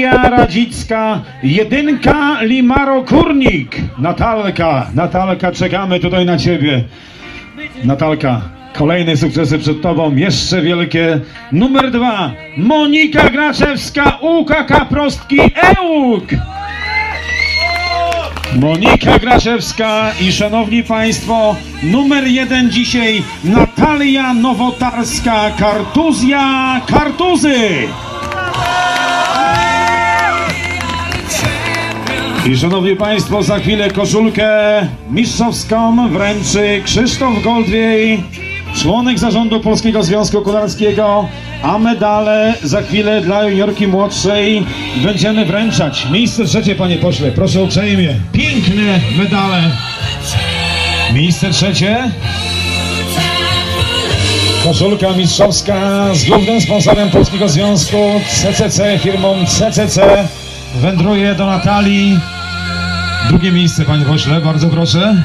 Natalia Radzicka, jedynka Limaro Kurnik. Natalka, Natalka, czekamy tutaj na ciebie. Natalka, kolejne sukcesy przed tobą, jeszcze wielkie. Numer dwa, Monika Graczewska, UKK Prostki EUK. Monika Graszewska i szanowni państwo, numer jeden dzisiaj Natalia Nowotarska, Kartuzja Kartuzy. I szanowni państwo, za chwilę koszulkę mistrzowską wręczy Krzysztof Goldwiej, członek zarządu Polskiego Związku Kolarskiego, a medale za chwilę dla juniorki młodszej będziemy wręczać. Miejsce trzecie, panie pośle, proszę uprzejmie. Piękne medale. Miejsce trzecie. Koszulka mistrzowska z głównym sponsorem Polskiego Związku CCC, firmą CCC wędruje do Natalii. Drugie miejsce, panie pośle, bardzo proszę.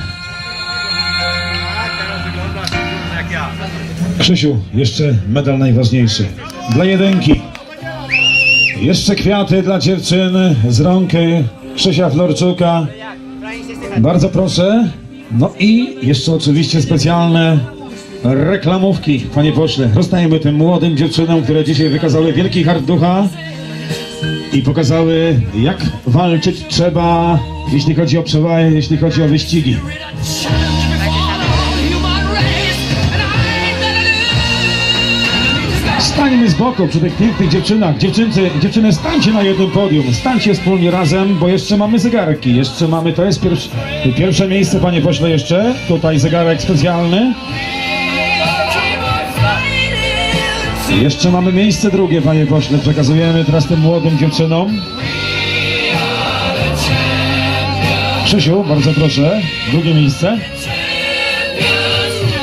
Krzysiu, jeszcze medal najważniejszy. Dla jedynki. Jeszcze kwiaty dla dziewczyn z rąk Krzysia Florczuka. Bardzo proszę. No i jeszcze oczywiście specjalne reklamówki, panie pośle. Rozdajemy tym młodym dziewczynom, które dzisiaj wykazały wielki hart ducha i pokazały, jak walczyć trzeba, jeśli chodzi o przewagę, jeśli chodzi o wyścigi. Stańmy z boku przy tych pięknych dziewczynach. Dziewczyncy, dziewczyny, stańcie na jednym podium. Stańcie wspólnie razem, bo jeszcze mamy zegarki. Jeszcze mamy, to jest pierwsze, pierwsze miejsce, panie pośle, jeszcze. Tutaj zegarek specjalny. Jeszcze mamy miejsce drugie, panie pośle. Przekazujemy teraz tym młodym dziewczynom. Krzysiu, bardzo proszę. Drugie miejsce.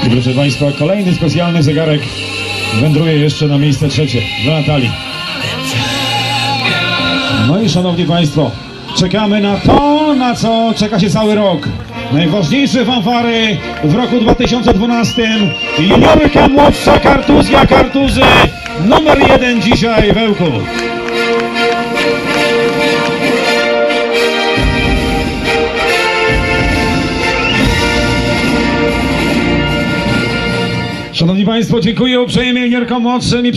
I proszę państwa, kolejny specjalny zegarek wędruje jeszcze na miejsce trzecie dla Natalii. No i szanowni państwo, czekamy na to, na co czeka się cały rok. Najważniejsze fanfary w roku 2012. Juniorka młodsza Kartuzja Kartuzy, numer jeden dzisiaj w Ełku. Szanowni Państwo, dziękuję uprzejmie juniorkom młodszym i